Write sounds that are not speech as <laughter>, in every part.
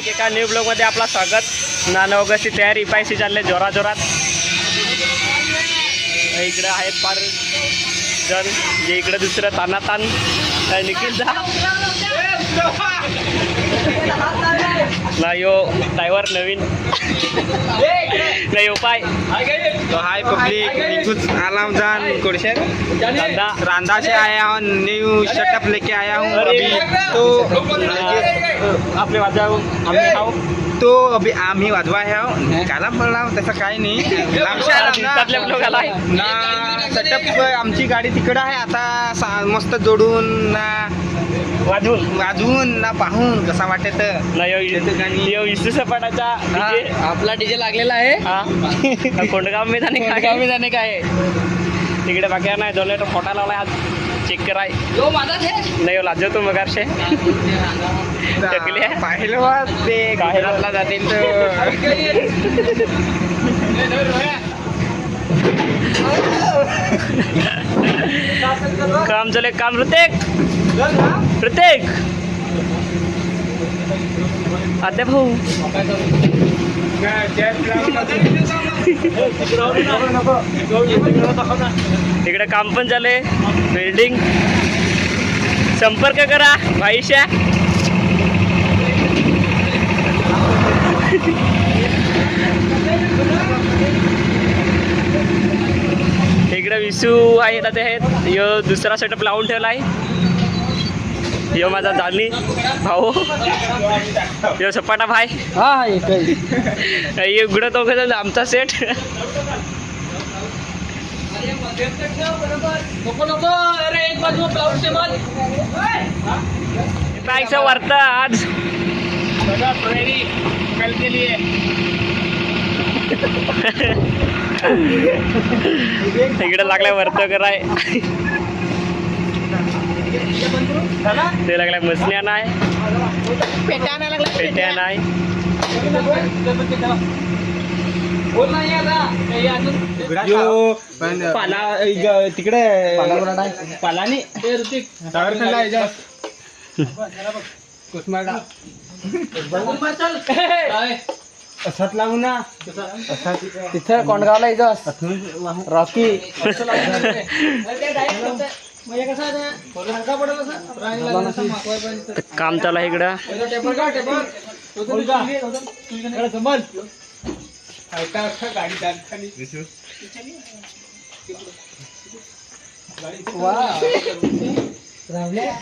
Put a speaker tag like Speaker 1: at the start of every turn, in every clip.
Speaker 1: एक एका न्यू ब्लॉगमध्ये आपला स्वागत. ना नऊ ऑगस्टची तयारी पायसी चालले जोरा जोरात. इकडे आहेत फार जण. जे इकडे दुसरं ताना तान निखिल ना यो ड्रायव्हर नवीन. नाही यो पाय.
Speaker 2: तो हाय पब्लिक निकुच आलाम जान कोडशे
Speaker 1: दादा
Speaker 2: रांदा. से आया हूँ न्यू सेटअप लेके आया हूँ। अभी तो
Speaker 1: आपले वाजाव आम्ही खाऊ
Speaker 2: तो अभी आम्ही वाजवा आहे काला पडला तसं काही नाही. आमच्या
Speaker 1: दिवसातल्या ब्लॉगाला आहे.
Speaker 2: ना सेटअप आमची गाडी तिकडं आहे आता सा- मस्त जोडून ना
Speaker 1: वाजवून.
Speaker 2: वाजवून ना पाहून कसा वाटत.
Speaker 1: नाही
Speaker 2: त्याचं
Speaker 1: सपाटाचा DJ.
Speaker 3: आपला डीजे लागलेला आहे.
Speaker 1: हा. <laughs> कोंडगाव मैदानी
Speaker 3: गावी जाणे काय
Speaker 1: तिकडे बाकी नाही दोन लिटर फोटा लावलाय आज. चेक कराय. नाही लाजो तू मगारशे. टकली आहे.
Speaker 2: पाहिलं बा ते
Speaker 1: काय?
Speaker 2: गुजरातला जातील तर.
Speaker 1: काम चले काम ऋतिक? ऋतिक? आते भाऊ. इकडे काम पण झाले बिल्डिंग संपर्क करा भाईशा. इकडे विसू आहे आता आहेत. दुसरा सेटअप लावून ठेवला आहे. यो माझा दानी भाऊ. यो सपाटा भाई.
Speaker 3: हा हा
Speaker 1: उघडं तो कसं आमचा सेट. वार्ता आज
Speaker 2: कल के लिए
Speaker 1: इकडे लागलाय वर्त कराय. ते लागलाय मसन्या नाही
Speaker 3: पेट्या आणायला लागला
Speaker 1: पेट्या नाही पाला इग- तिकडे पालानी.
Speaker 3: ते ऋतिक काय?
Speaker 2: असाच लावू ना.
Speaker 3: तिथं कोंडगावला इथं रॉकी. <laughs> म्हणजे कसं आहे ते? थोडं हलका पडेल असं. राहिला असं मागवाय पाहिजे.
Speaker 1: तर. काम चालू आहे इकडं.
Speaker 3: पहिलं टेबल का टेबल. तो तरी आहे, तो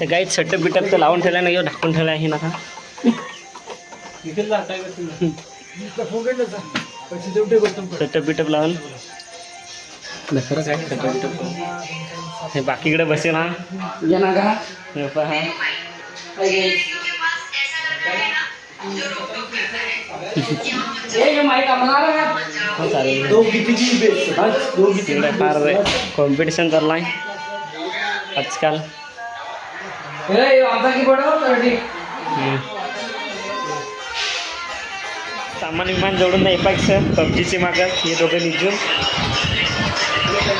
Speaker 1: काही सटप बिटप तर लावून ठेवला नाही ढाकून ठेवला आहे ना सटप बिटप लावून ना
Speaker 3: ना आम्हाला आलं का?
Speaker 1: हो, चालेल. तिकडे फार कॉम्पिटिशन चाललाय. आजकाल.
Speaker 3: ए, हे आमचा कीबोर्ड आहे बरं, ठीक.
Speaker 1: हम्म. सामान विमान जोडून नाही पाहिजे पबजीची मागं हे दोघं निघून.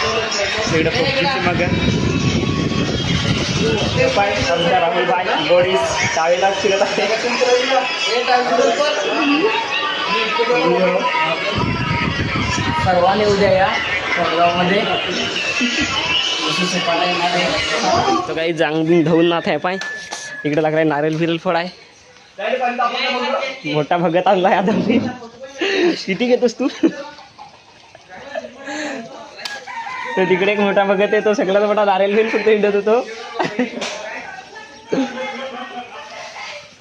Speaker 1: तिकडे पबजीची मागं पाय आमचा राहुल भाई गोडीस टावेला फिरत आहे.
Speaker 3: सर्वांनी उद्या या कोंडगावमध्ये आहे.
Speaker 1: तो काही जांग धवून नाथ आहे पाय इकडे लागलाय नारळ फिरल फळ आहे मोठा भगत आणलाय आता मी. किती घेतोस तू तर तिकडे एक मोठा बघत आहे तो सगळ्यात मोठा दारेल फिर फक्त हिंडत होतो?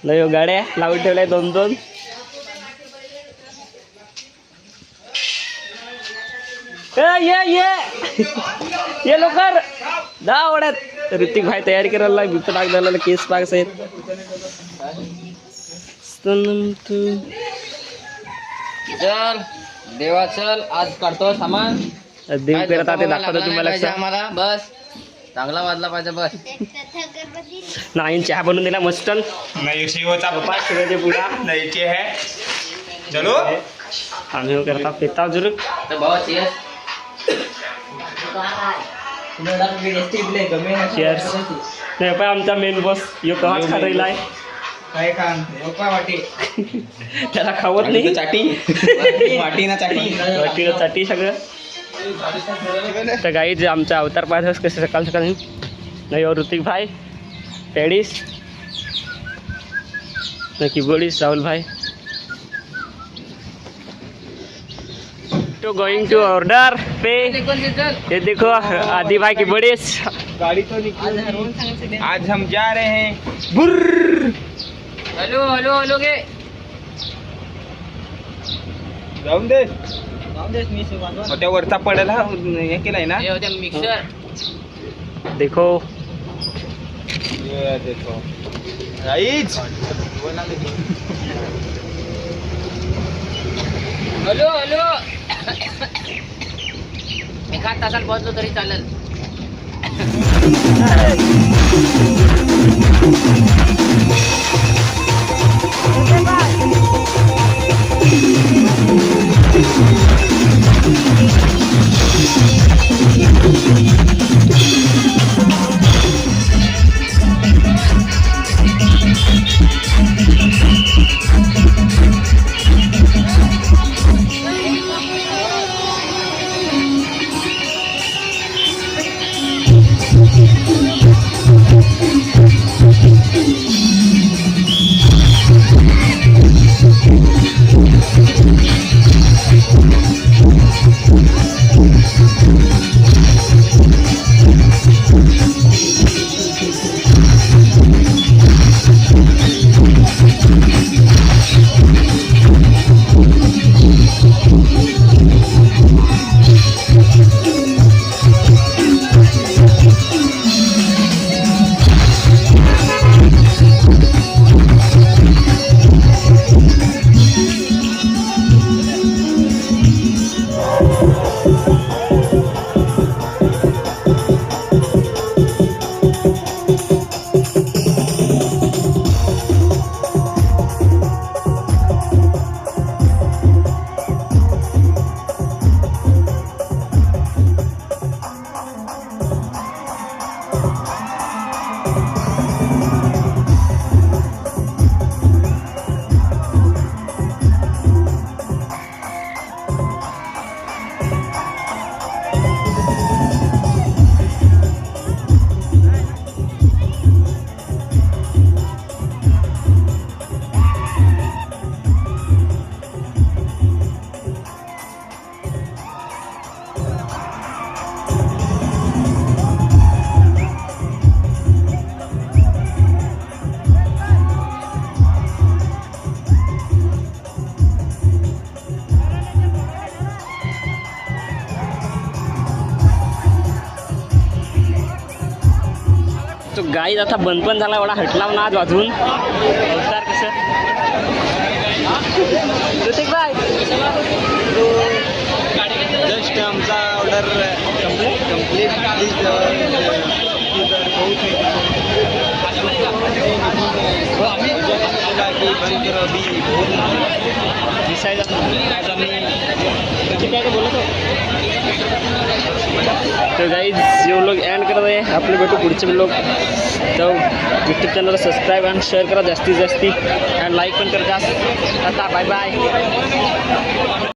Speaker 1: लय गाड्या लावून ठेवल्या दोन दोन. ये ये. ये लवकर. दहा आवडत ऋतिक भाई तयारी करायला बिप्त टाक झालेला केस पाक्स आहेत तू-
Speaker 3: चल देवा चल. आज काढतो सामान.
Speaker 1: देव करत ते दाखवतो तुम्हाला.
Speaker 3: आम्हाला. बस. चांगला वाजला पाहिजे बस.
Speaker 1: नाही चहा बनवून दिला मस्टन
Speaker 2: नहीं शिवचा
Speaker 1: पप्पा शिवाजी
Speaker 2: नहीं है चलो
Speaker 1: आम्ही हो करता पिता जरूर. नाही पण आमचा मेन बॉस यो कवाच आहे
Speaker 2: काय वाटी. <laughs>
Speaker 1: त्याला खावत नाही. <laughs>
Speaker 2: चाटी. वाटी ना चाटी.
Speaker 1: वाटी साठी सगळं. तर गाई जे आमचा अवतार पाहत कसं सकाळ सकाळी नाही। हो ऋतिक भाई टेडिस नाही कीबोर्डिस राहुल भाई। टू गोइंग टू ऑर्डर पे। ये देखो आदि भाई कीबोर्डिस
Speaker 2: गाड़ी तो निकली आज हम जा रहे हैं। बुर्र।
Speaker 3: हॅलो हॅलो हॅलो
Speaker 2: जाऊन दे हो, त्या वरचा पडेल हा हे केलाय ना?
Speaker 3: मिक्सर
Speaker 1: देखो
Speaker 2: ये देखो.
Speaker 3: Hello hello. एका तासात पोहोचलो तरी चालेल.
Speaker 1: Thank you. गाई आता बंद पण झाला एवढा हटला ना आज वाजून अवतार कसं? ऋतिक भाई.
Speaker 2: जस्ट आमचा ऑर्डर कंप्लीट कंप्लीट बंद करो अभी
Speaker 1: दिसायला आज आम्ही ऋतिक लोक बोलत एंड करत आहे आपले भेटू पुढचे लोक तर यूट्यूब चॅनलला सबस्क्राईब आणि शेअर करा जास्तीत जास्ती. आणि लाईक पण करता आता बाय बाय